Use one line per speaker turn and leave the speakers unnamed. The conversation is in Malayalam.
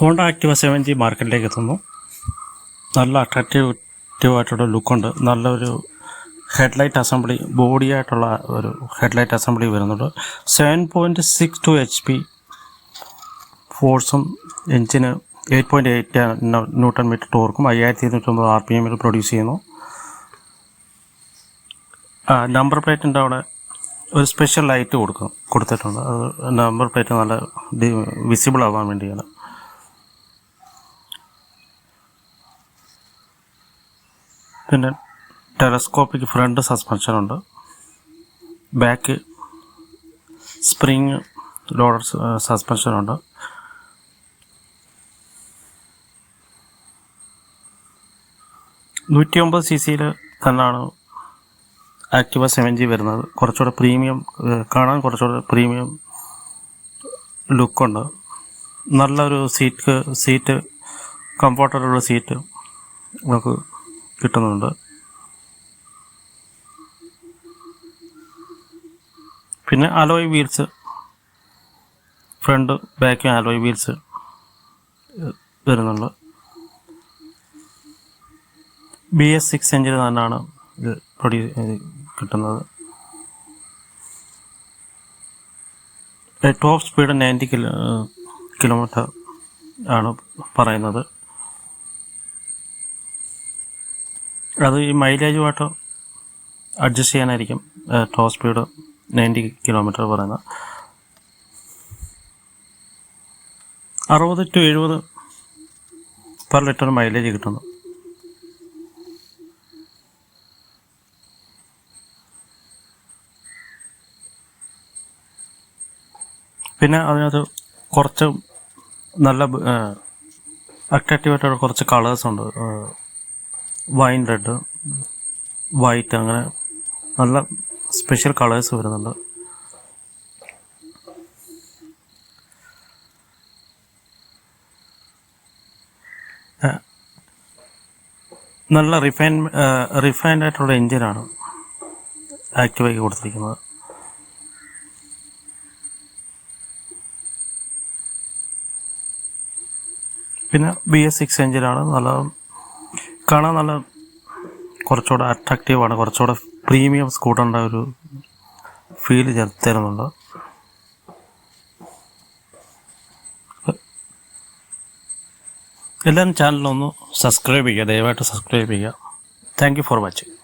ഹോണ്ട ആക്ടിവ സെവൻ ജി മാർക്കറ്റിലേക്ക് എത്തുന്നു. നല്ല അട്രാക്റ്റീവ് ആയിട്ടുള്ള ലുക്കുണ്ട് നല്ലൊരു ഹെഡ്ലൈറ്റ് അസംബ്ലി ബോഡി ആയിട്ടുള്ള ഒരു ഹെഡ്ലൈറ്റ് അസംബ്ലി വരുന്നുണ്ട്. Seven point six two H P ഫോഴ്സും എഞ്ചിന് eight point eight newton metre ടോർക്കും അയ്യായിരത്തി ഇരുന്നൂറ്റൊമ്പത് ആർ പി എമ്മിൽ പ്രൊഡ്യൂസ് ചെയ്യുന്നു. നമ്പർ പ്ലേറ്റിന്റെ അവിടെ ഒരു സ്പെഷ്യൽ ലൈറ്റ് കൊടുക്കും കൊടുത്തിട്ടുണ്ട്. അത് നമ്പർ പ്ലേറ്റ് നല്ല വിസിബിൾ ആവാൻ വേണ്ടിയാണ്. പിന്നെ ടെലസ്കോപ്പിക് ഫ്രണ്ട് സസ്പെൻഷൻ ഉണ്ട് ബാക്ക് സ്പ്രിങ് ലോഡർ സസ്പെൻഷൻ ഉണ്ട് നൂറ്റി ഒമ്പത് സി സിയിൽ തന്നെയാണ് ആക്ടിവ സെവൻ ജി വരുന്നത്. കുറച്ചുകൂടെ പ്രീമിയം കാണാൻ കുറച്ചുകൂടെ പ്രീമിയം ലുക്കുണ്ട്. നല്ലൊരു സീറ്റ് സീറ്റ് കംഫർട്ടബിളുള്ള സീറ്റ് നമുക്ക് കിട്ടുന്നുണ്ട്. പിന്നെ അലോയ് വീൽസ് ഫ്രണ്ട് ബാക്കും അലോയ് വീൽസ് വരുന്നുണ്ട്. ബി എസ് സിക്സ് എഞ്ചിന് തന്നെയാണ് ഇത് പ്രൊഡ്യൂ കിട്ടുന്നത്. Top speed ninety kilo kilometre ആണ് പറയുന്നത്. അത് ഈ മൈലേജുമായിട്ട് അഡ്ജസ്റ്റ് ചെയ്യാനായിരിക്കും. ടോപ്പ് സ്പീഡ് നയന്റി കിലോമീറ്റർ പറയുന്നത് അറുപത് ടു എഴുപത് പെർ ലിറ്റർ മൈലേജ് കിട്ടുന്നു. പിന്നെ അതിനകത്ത് കുറച്ച് നല്ല അട്രാക്റ്റീവായിട്ടുള്ള കുറച്ച് കളേഴ്സ് ഉണ്ട്. വൈൻ റെഡ് വൈറ്റ് അങ്ങനെ നല്ല സ്പെഷ്യൽ കളേഴ്സ് വരുന്നുണ്ട്. നല്ല റിഫൈൻ റിഫൈൻഡ് ആയിട്ടുള്ള എഞ്ചിനാണ് ആക്റ്റീവാക്കി കൊടുത്തിരിക്കുന്നത്. പിന്നെ ബി എസ് സിക്സ് എഞ്ചിനാണ് നല്ല കാണാൻ നല്ല കുറച്ചുകൂടെ അട്രാക്റ്റീവാണ് കുറച്ചുകൂടെ പ്രീമിയം സ്കൂട്ടറിന്റെ ഒരു ഫീൽ തരുന്നുണ്ട്. എല്ലാവരും ചാനലൊന്ന് സബ്സ്ക്രൈബ് ചെയ്യുക. ദയവായിട്ട് സബ്സ്ക്രൈബ് ചെയ്യുക. Thank you for watching